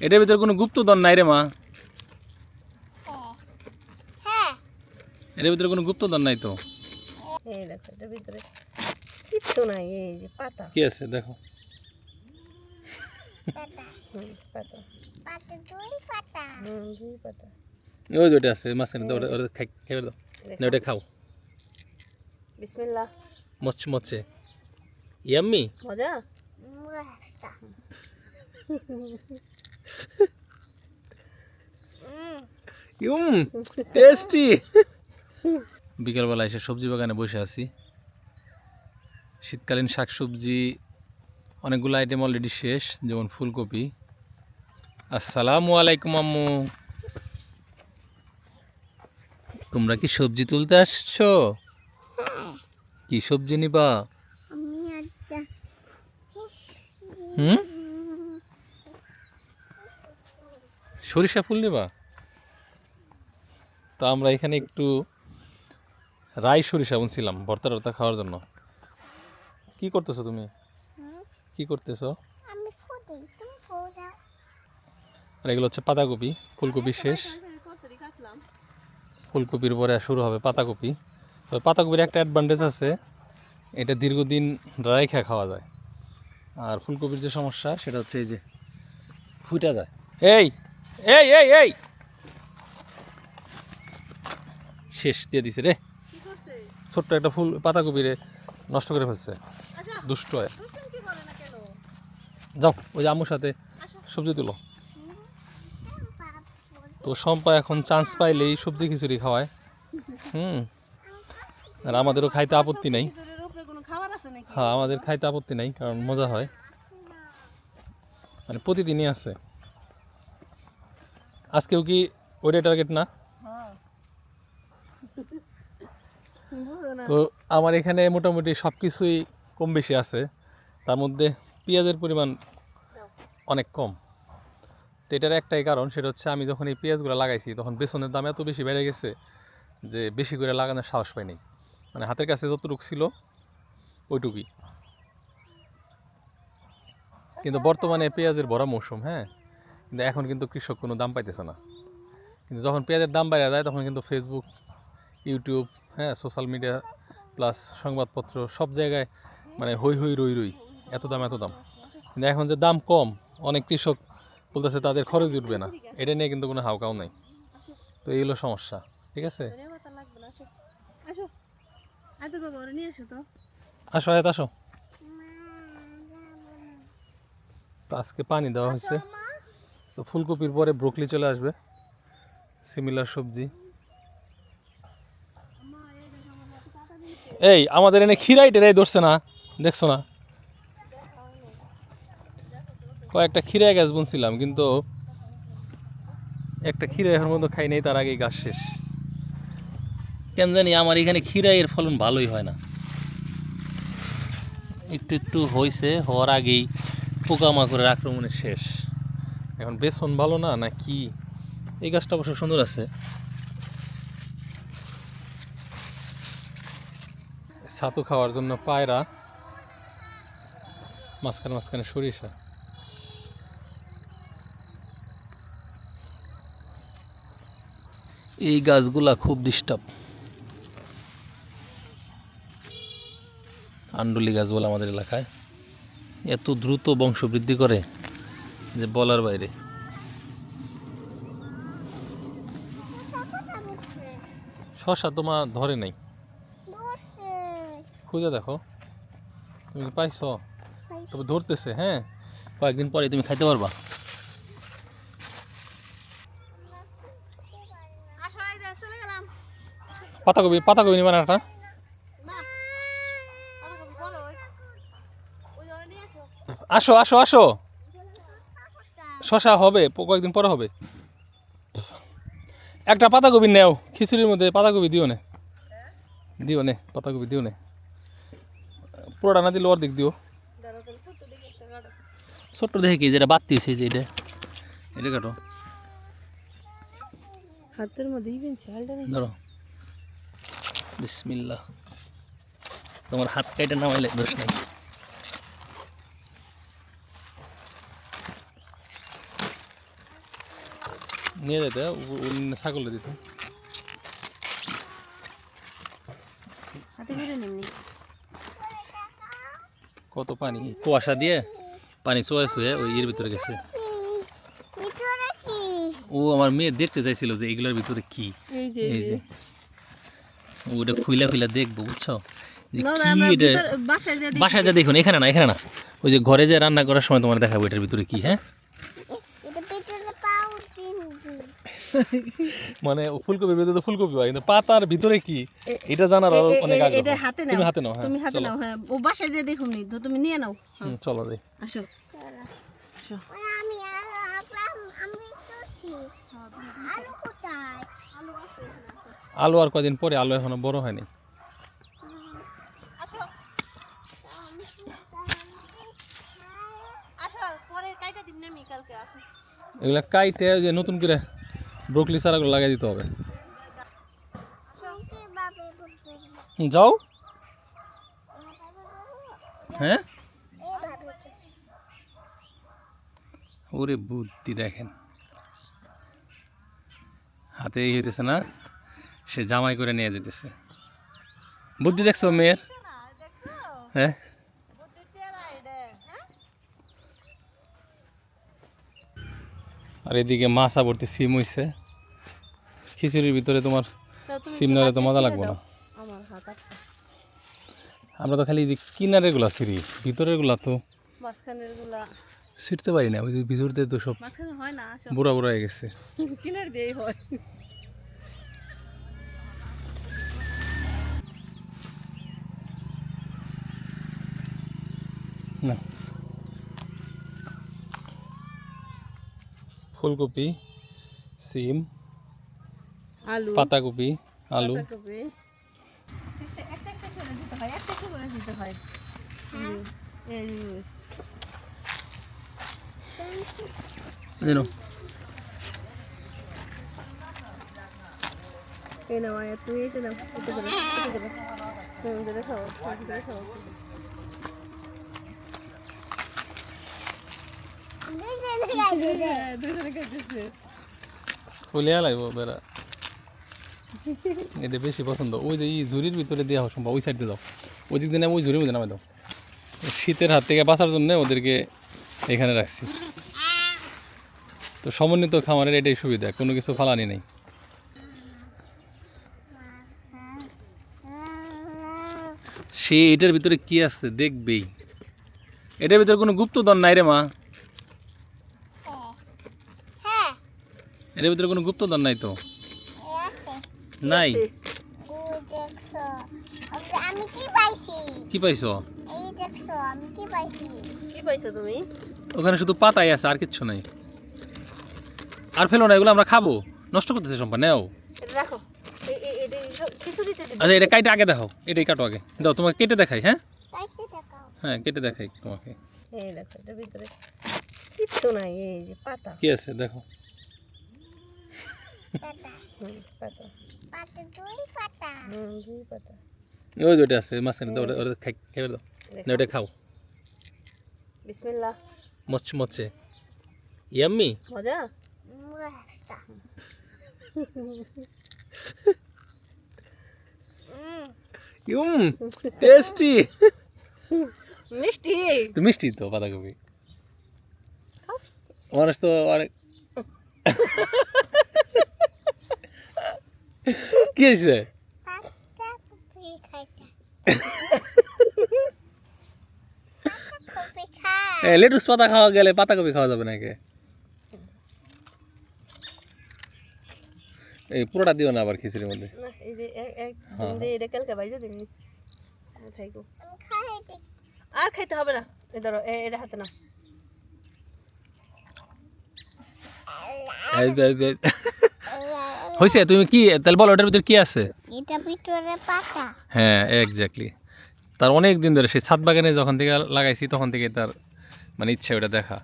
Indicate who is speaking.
Speaker 1: এটার ভিতরে কোনো গুপ্তধন নাই রে মা।
Speaker 2: হ্যাঁ।
Speaker 1: এটার ভিতরে কোনো গুপ্তধন নাই তো।
Speaker 3: এই দেখো এটার ভিতরে কিচ্ছু নাই এই যে পাতা।
Speaker 1: কি আছে? দেখো।
Speaker 2: পাতা।
Speaker 3: হুম, পাতা।
Speaker 2: পাতা দুই পাতা।
Speaker 3: দুই পাতা।
Speaker 1: ওই যে আছে মাঝখানে ওটা ওটা খাই খাইবে দাও না ওটা খাও।
Speaker 3: বিসমিল্লাহ।
Speaker 1: মচ্ছে মচ্ছে ইয়াম্মি?
Speaker 3: মজা?
Speaker 1: ইউম টেস্টি বিকেলবেলা এসে সবজি বাগানে বসে আছি। শীতকালীন শাকসবজি অনেকগুলো আইটেম অলরেডি শেষ যেমন ফুলকপি। আসসালামু আলাইকুম আম্মু। তোমরা কি সবজি তুলতে আসছো? কি সবজি নিবা? হুম? সরিষা ফুল নিবা? তা আমরা এখানে একটু রাই সরিষা বুনছিলাম ভর্তা টর্তা খাওয়ার জন্য। কি করতেছো তুমি? কি করতেছো? আর এগুলো হচ্ছে পাতাকপি ফুলকপি শেষ। ফুলকপির পরে শুরু হবে পাতাকপি। তবে পাতাকপির একটা অ্যাডভান্টেজ আছে এটা দীর্ঘদিন রাইখা খাওয়া যায়। আর ফুলকপির যে সমস্যা সেটা হচ্ছে এই যে ফুটা যায়। এই! এই এই এই। শেষ দিয়ে দিছে রে। ছোট্ট একটা ফুল পাতাকপি রে নষ্ট করে ফেলছে।
Speaker 3: আচ্ছা
Speaker 1: দুষ্ট হয়। যাও ওই যে আম্মুর সাথে সবজি তুলো। তো সম্পা এখন চান্স পাইলেই সবজি খিচুড়ি খাওয়ায়। হুম। আর আমাদেরও খাইতে আপত্তি নাই। হ্যাঁ আমাদের খাইতে আপত্তি নাই কারণ মজা হয়। মানে প্রতিদিনই আছে। আজকেও কি ওইটা টার্গেট না তো আমার এখানে মোটামুটি সব কিছুই কম বেশি আছে তার মধ্যে পেঁয়াজের পরিমাণ অনেক কম তো এটার একটাই কারণ সেটা হচ্ছে আমি যখন এই পেঁয়াজগুলো লাগাইছি তখন বেসনের দাম এত বেশি বেড়ে গেছে যে বেশি করে লাগানোর সাহস পাইনি মানে হাতের কাছে যতটুকু ছিল ওইটুকুই। কিন্তু বর্তমানে পেঁয়াজের বড় মৌসুম হ্যাঁ? কিন্তু এখন কিন্তু কৃষক কোনো দাম পাইতেছে না। কিন্তু যখন পেঁয়াজের দাম বেড়ে যায় তখন কিন্তু ফেসবুক ইউটিউব হ্যাঁ সোশ্যাল মিডিয়া প্লাস সংবাদপত্র সব জায়গায় মানে হই হই রই রই এত দাম এত দাম। কিন্তু এখন যে দাম কম অনেক কৃষক বলতেছে তাদের খরচ উঠবে না। এটা নিয়ে কিন্তু কোনো হাউকাও নাই। তো এই হলো সমস্যা ঠিক আছে?
Speaker 3: আসো।
Speaker 1: আয়াত আসো তো। আজকে পানি দেওয়া হয়েছে। তো ফুলকপির পরে ব্রোকলি চলে আসবে, সিমিলার সবজি। এই, আমাদের এনে খিরাই টেরাই ধরছে না, দেখছ না? কয়েকটা খিরাই গাছ বুনছিলাম, কিন্তু একটা খিরাই এখন মতো খাই নেই, তার আগেই গাছ শেষ। কেন জানি আমার এখানে খিরাইয়ের ফলন ভালোই হয় না। একটু একটু হয়েছে হওয়ার আগেই পোকামাকড়ের আক্রমণে শেষ। এখন বেসন ভালো না না কি? এই গাছটা অবশ্য সুন্দর আছে। ছাতু খাওয়ার জন্য পায়রা, মাঝখানে মাঝখানে সরিষা। এই গাছগুলা খুব ডিস্টার্ব। আন্ডুলি গাছ বলে আমাদের এলাকায়। এত দ্রুত বংশ বৃদ্ধি করে। যে বলার বাইরে। শশা তোমার ধরে নাই। খুঁজে দেখো। তুমি পাইছ? তবে ধরতেছে হ্যাঁ? কয়েকদিন পরে তুমি খাইতে পারবা। পাতাকপি পাতাকপি নিবা না একটা
Speaker 3: আসো
Speaker 1: আসো আসো। শশা হবে কয়েকদিন পরে হবে। একটা পাতাকপি নেও খিচুড়ির মধ্যে পাতাকপি দিও নে। দিও নে পাতাকপি দিও নে। পুরোটা না দিলে অর্ধেক দিও।
Speaker 3: ছোট্ট দেখে কাটো
Speaker 1: কি যেটা বাড়তি হয়েছে যে এটা। এটা কাটো।
Speaker 3: হাতের নেই।
Speaker 1: ধরো। বিসমিল্লাহ। তোমার হাত কাইটা নামাইলে দোষ নেই। নিয়ে যেতে ছাগলে দিত।
Speaker 3: হাতে করে নিমনি
Speaker 1: কত পানি? কুয়াশা দিয়ে পানি চোয়া শুয়ে ওই ইয়ের ভিতরে গেছে। ও আমার মেয়ে দেখতে চাইছিল যে এগুলোর ভিতরে কি।
Speaker 3: এই যে
Speaker 1: ওটা খুইলা খুইলা দেখব বুঝছ?
Speaker 3: বাসায় যা
Speaker 1: দেখুন এখানে না এখানে না। ওই যে ঘরে যে রান্না করার সময় তোমার দেখাবো এটার ভিতরে কি হ্যাঁ
Speaker 2: এটা ভিতরে পাও তিনটি
Speaker 1: মানে ও ফুলকপির ভিতরে তো ফুলকপি হয় কিন্তু পাতার ভিতরে কি? এটা জানার আরও অনেক আগ্রহ।
Speaker 3: এটা হাতে নাও
Speaker 1: তুমি হাতে নাও হ্যাঁ
Speaker 3: তুমি হাতে নাও হ্যাঁ ও বাসায় যে দেখুন নি তো তুমি নিয়ে নাও। হ্যাঁ,
Speaker 1: হুম, চলো যাই
Speaker 3: আসো। আসো।
Speaker 2: আমি আমি তুলছি আলু কোথায় আলু আছে
Speaker 1: আলু আর কদিন পরে? আলু এখনও বড় হয়নি।
Speaker 3: আসো। পরে কাইটা দিন নেমি কালকে আসো।
Speaker 1: এগুলা কাইটে যে নতুন করে ব্রোকলি চারাগুলো লাগাই দিতে হবে। যাও। হ্যাঁ? ওরে বুদ্ধি দেখেন। হাতে এই হইতেছে না সে জামাই করে নিয়ে যেতেছে বুদ্ধি দেখছ মেয়ের? হ্যাঁ? আর এদিকে মাছা ভর্তি সিম হইছে। খিচুড়ির ভিতরে তোমার সিম নাহলে তো মজা লাগবে না।
Speaker 3: আমার
Speaker 1: তো খালি যে কিনারেরগুলা সিঁড়ি ভিতরেরগুলা তো ছিটতে পারি না ওই যে ভিতর দিয়ে তো সব বুড়া বুড়া হয়ে গেছে।
Speaker 3: কিনার দিয়েই হয়।
Speaker 1: না। ফুলকপি সিম
Speaker 3: আলু
Speaker 1: পাতাকপি আলু।
Speaker 3: এই নাও। তুমি এটা নাও এটা খাও খাও।
Speaker 1: এটা বেশি পছন্দ। ওই যে এই ঝুড়ির ভিতরে দেওয়া ওই সাইডে দাও। ওই দিক ওই ঝুড়ির মধ্যে নামে দাও। শীতের হাত থেকে বাঁচার জন্য ওদেরকে এখানে রাখছি। তো সমন্বিত খামারের এটাই সুবিধা, কোনো কিছু ফালানি নেই। সে এটার ভিতরে কি আছে দেখবেই। এটার ভিতরে কোনো গুপ্তধন নাই রে মা
Speaker 2: হ্যাঁ
Speaker 1: এটার ভিতরে কোনো গুপ্তধন নাই তো? নাই?
Speaker 2: কি পাইছো?
Speaker 1: ওখানে শুধু পাতাই আছে আর কিচ্ছু নাই। আর ফেলো না এগুলো আমরা খাব। নষ্ট করতেছে সম্পা নেও। আচ্ছা এটা কাইটে আগে দেখাও। এটাই কাটো আগে। দাও তোমাকে কেটে দেখাই হ্যাঁ? হ্যাঁ কেটে দেখাই তোমাকে।
Speaker 3: এই দেখো ভিতরে কিচ্ছু নাই এই যে পাতা।
Speaker 1: কি আছে দেখো
Speaker 2: পাতা
Speaker 3: হুম পাতা
Speaker 2: পাতা দুই পাতা
Speaker 3: হুম দুই পাতা
Speaker 1: ওই যে ওটা আছে মাঝখানে দাও ওটা ওটা খাই খেয়ে দাও না ওটা খাও।
Speaker 3: বিসমিল্লাহ।
Speaker 1: মচ ইয়াম্মি?
Speaker 3: মজা?
Speaker 2: মস্তা
Speaker 1: ইউম টেস্টি
Speaker 3: মিষ্টি।
Speaker 1: তো মিষ্টি তো পাতাকপি মানুষ তো অনেক কি হয়েছে?
Speaker 2: পাতা কপি কপি
Speaker 1: লেটুস পাতা খাওয়া গেলে পাতাকপি খাওয়া যাবে নাকি এই পুরোটা দিও না আবার খিচুড়ির মধ্যে।
Speaker 3: এই যে এক এক
Speaker 1: হ্যাঁ,
Speaker 3: আর খাইতে হবে না। ধরো এ- এটা হাতে না
Speaker 1: এই যে- এই যে- হয়েছে তুমি কি তাহলে বলো ওটার ভিতরে কি আছে?
Speaker 2: এটা ভিতরে পাতা।
Speaker 1: হ্যাঁ এক্স্যাক্টলি তার অনেক দিন ধরে সেই ছাদ বাগানে যখন থেকে লাগাইছি তখন থেকে তার মানে ইচ্ছা ওটা দেখা।